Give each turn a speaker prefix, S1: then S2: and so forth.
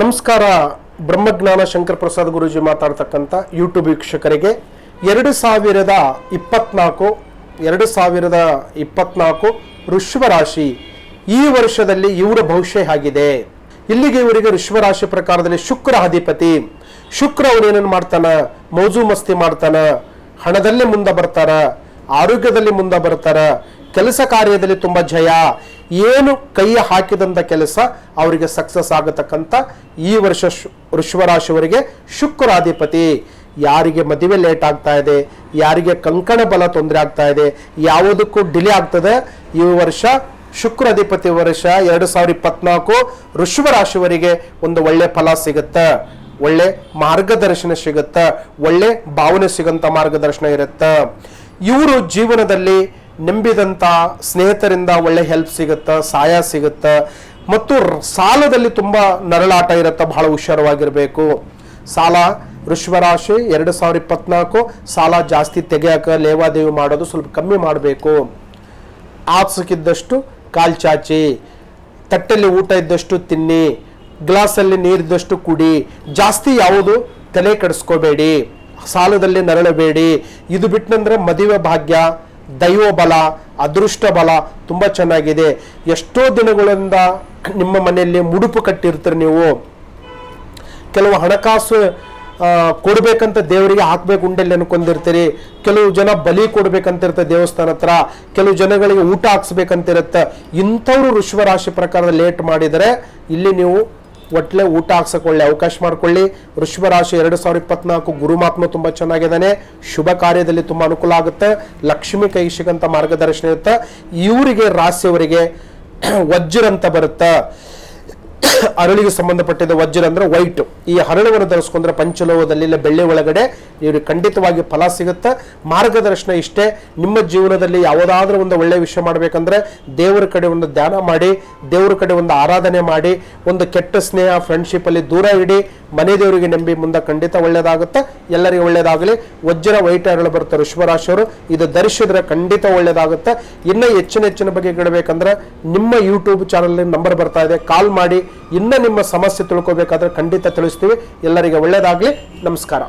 S1: ನಮಸ್ಕಾರ. ಬ್ರಹ್ಮಜ್ಞಾನ ಶಂಕರ್ ಪ್ರಸಾದ್ ಗುರೂಜಿ ಮಾತಾಡ್ತಕ್ಕಂಥ ಯೂಟ್ಯೂಬ್ ವೀಕ್ಷಕರಿಗೆ ಎರಡು ಸಾವಿರದ ಇಪ್ಪತ್ನಾಲ್ಕು, ಎರಡು ಸಾವಿರದ ಇಪ್ಪತ್ನಾಲ್ಕು ರಾಶಿ ಈ ವರ್ಷದಲ್ಲಿ ಇವರ ಭವಿಷ್ಯ ಆಗಿದೆ ಇಲ್ಲಿಗೆ ಇವರಿಗೆ ರಾಶಿ ಪ್ರಕಾರದಲ್ಲಿ ಶುಕ್ರ ಅಧಿಪತಿ. ಶುಕ್ರ ಅವನೇನೇನು ಮಾಡ್ತಾನ? ಮೋಜು ಮಸ್ತಿ ಮಾಡ್ತಾನ, ಹಣದಲ್ಲೇ ಮುಂದೆ ಬರ್ತಾರ, ಆರೋಗ್ಯದಲ್ಲಿ ಮುಂದೆ ಬರ್ತಾರ ಕೆಲಸ ಕಾರ್ಯದಲ್ಲಿ ತುಂಬ ಜಯ. ಏನು ಕೈ ಹಾಕಿದಂಥ ಕೆಲಸ ಅವರಿಗೆ ಸಕ್ಸಸ್ ಆಗತಕ್ಕಂಥ ಈ ವರ್ಷ ವೃಷಭರಾಶಿಯವರಿಗೆ ಶುಕ್ರಾಧಿಪತಿ. ಯಾರಿಗೆ ಮದುವೆ ಲೇಟ್ ಆಗ್ತಾ ಇದೆ, ಯಾರಿಗೆ ಕಂಕಣ ಬಲ ತೊಂದರೆ ಆಗ್ತಾ ಇದೆ, ಯಾವುದಕ್ಕೂ ಡಿಲೇ ಆಗ್ತದೆ. ಈ ವರ್ಷ ಶುಕ್ರ ಅಧಿಪತಿ ವರ್ಷ ಎರಡು ಸಾವಿರದ ಇಪ್ಪತ್ನಾಲ್ಕು ವೃಷಭ ರಾಶಿಯವರಿಗೆ ಒಂದು ಒಳ್ಳೆ ಫಲ ಸಿಗುತ್ತೆ. ಒಳ್ಳೆ ಮಾರ್ಗದರ್ಶನ ಸಿಗುತ್ತೆ. ಒಳ್ಳೆ ಭಾವನೆ ಸಿಗಂತ ಮಾರ್ಗದರ್ಶನ ಇರುತ್ತೆ. ಇವರು ಜೀವನದಲ್ಲಿ ನಂಬಿದಂಥ ಸ್ನೇಹಿತರಿಂದ ಒಳ್ಳೆ ಹೆಲ್ಪ್ ಸಿಗುತ್ತೆ, ಸಹಾಯ ಸಿಗುತ್ತೆ, ಮತ್ತು ಸಾಲದಲ್ಲಿ ತುಂಬ ನರಳಾಟ ಇರುತ್ತೆ ಬಹಳ ಹುಷಾರವಾಗಿರಬೇಕು. ಸಾಲ ವೃಷಭರಾಶಿ ಎರಡು ಸಾವಿರ ಇಪ್ಪತ್ನಾಲ್ಕು ಸಾಲ ಜಾಸ್ತಿ ತೆಗೆಯಕ ಲೇವಾದೇವಿ ಮಾಡೋದು ಸ್ವಲ್ಪ ಕಮ್ಮಿ ಮಾಡಬೇಕು. ಆಪ್ಸಕ್ಕಿದ್ದಷ್ಟು ಕಾಲ್ ಚಾಚಿ, ತಟ್ಟೆಯಲ್ಲಿ ಊಟ ಇದ್ದಷ್ಟು ತಿನ್ನಿ, ಗ್ಲಾಸಲ್ಲಿ ನೀರಿದ್ದಷ್ಟು ಕುಡಿ, ಜಾಸ್ತಿ ಯಾವುದು ತಲೆ ಕೆಡಿಸ್ಕೋಬೇಡಿ, ಸಾಲದಲ್ಲಿ ನರಳಬೇಡಿ. ಇದು ಬಿಟ್ಟನಂದ್ರೆ ಮದುವೆ ಭಾಗ್ಯ ದೈವ ಬಲ ಅದೃಷ್ಟ ಬಲ ತುಂಬ ಚೆನ್ನಾಗಿದೆ. ಎಷ್ಟೋ ದಿನಗಳಿಂದ ನಿಮ್ಮ ಮನೆಯಲ್ಲಿ ಮುಡುಪು ಕಟ್ಟಿರ್ತೀರಿ ನೀವು. ಕೆಲವು ಹಣಕಾಸು ಕೊಡಬೇಕಂತ ದೇವರಿಗೆ ಹಾಕಬೇಕು ಉಂಡೆಲ್ಲಿ ಅನ್ಕೊಂಡಿರ್ತೀರಿ. ಕೆಲವು ಜನ ಬಲಿ ಕೊಡಬೇಕಂತ ಇರುತ್ತೆ ದೇವಸ್ಥಾನ ಹತ್ರ. ಕೆಲವು ಜನಗಳಿಗೆ ಊಟ ಹಾಕ್ಸ್ಬೇಕಂತಿರುತ್ತೆ. ಇಂಥವ್ರು ವೃಷಭರಾಶಿ ಪ್ರಕಾರ ಲೇಟ್ ಮಾಡಿದರೆ, ಇಲ್ಲಿ ನೀವು ಒಟ್ಲೆ ಊಟ ಹಾಕ್ಸಕೊಳ್ಳಿ ಅವಕಾಶ ಮಾಡ್ಕೊಳ್ಳಿ. ವೃಷಭ ರಾಶಿ ಎರಡು ಸಾವಿರ ಇಪ್ಪತ್ನಾಲ್ಕು ಗುರುಮಾತ್ಮ ತುಂಬ ಚೆನ್ನಾಗಿದ್ದಾನೆ. ಶುಭ ಕಾರ್ಯದಲ್ಲಿ ತುಂಬ ಅನುಕೂಲ ಆಗುತ್ತೆ. ಲಕ್ಷ್ಮಿ ಕೈ ಸಿಗಂತ ಮಾರ್ಗದರ್ಶನ ಇರುತ್ತೆ. ಇವರಿಗೆ, ರಾಶಿಯವರಿಗೆ ವಜ್ರ ಅಂತ ಬರುತ್ತೆ. ಅರಳಿಗೆ ಸಂಬಂಧಪಟ್ಟಿದ್ದ ವಜ್ರ ಅಂದ್ರೆ ವೈಟ್ ಈ ಹರಳವನ್ನು ಧರಿಸ್ಕೊಂಡ್ರೆ ಪಂಚಲೋಹದಲ್ಲಿ ಇಲ್ಲ, ಬೆಳ್ಳಿ ಒಳಗಡೆ ಇವ್ರಿಗೆ ಖಂಡಿತವಾಗಿ ಫಲ ಸಿಗುತ್ತೆ. ಮಾರ್ಗದರ್ಶನ ಇಷ್ಟೇ. ನಿಮ್ಮ ಜೀವನದಲ್ಲಿ ಯಾವುದಾದ್ರೂ ಒಂದು ಒಳ್ಳೆಯ ವಿಷಯ ಮಾಡಬೇಕಂದ್ರೆ ದೇವರ ಕಡೆ ಒಂದು ಧ್ಯಾನ ಮಾಡಿ, ದೇವರ ಕಡೆ ಒಂದು ಆರಾಧನೆ ಮಾಡಿ, ಒಂದು ಕೆಟ್ಟ ಸ್ನೇಹ ಫ್ರೆಂಡ್ಶಿಪ್ ಅಲ್ಲಿ ದೂರ ಇಡಿ, ಮನೆ ದೇವರಿಗೆ ನಂಬಿ ಮುಂದೆ ಖಂಡಿತ ಒಳ್ಳೇದಾಗುತ್ತೆ. ಎಲ್ಲರಿಗೂ ಒಳ್ಳೇದಾಗಲಿ. ವಜ್ರ ವೈಟ್ ಅರಳು ಬರುತ್ತೆ ಋಷಭರಾಶಿಯವರು ಇದು ಧರಿಸಿದ್ರೆ ಖಂಡಿತ ಒಳ್ಳೇದಾಗುತ್ತೆ. ಇನ್ನೂ ಹೆಚ್ಚಿನ ಹೆಚ್ಚಿನ ಬಗ್ಗೆ ಕೇಳಬೇಕಂದ್ರೆ ನಿಮ್ಮ ಯೂಟ್ಯೂಬ್ ಚಾನಲ್ ನಂಬರ್ ಬರ್ತಾ ಇದೆ. ಕಾಲ್ ಮಾಡಿ. ಇನ್ನ ನಿಮ್ಮ ಸಮಸ್ಯೆ ತಿಳ್ಕೋಬೇಕಾದ್ರೆ ಖಂಡಿತ ತಿಳಿಸ್ತೀವಿ. ಎಲ್ಲರಿಗೆ ಒಳ್ಳೇದಾಗ್ಲಿ. ನಮಸ್ಕಾರ.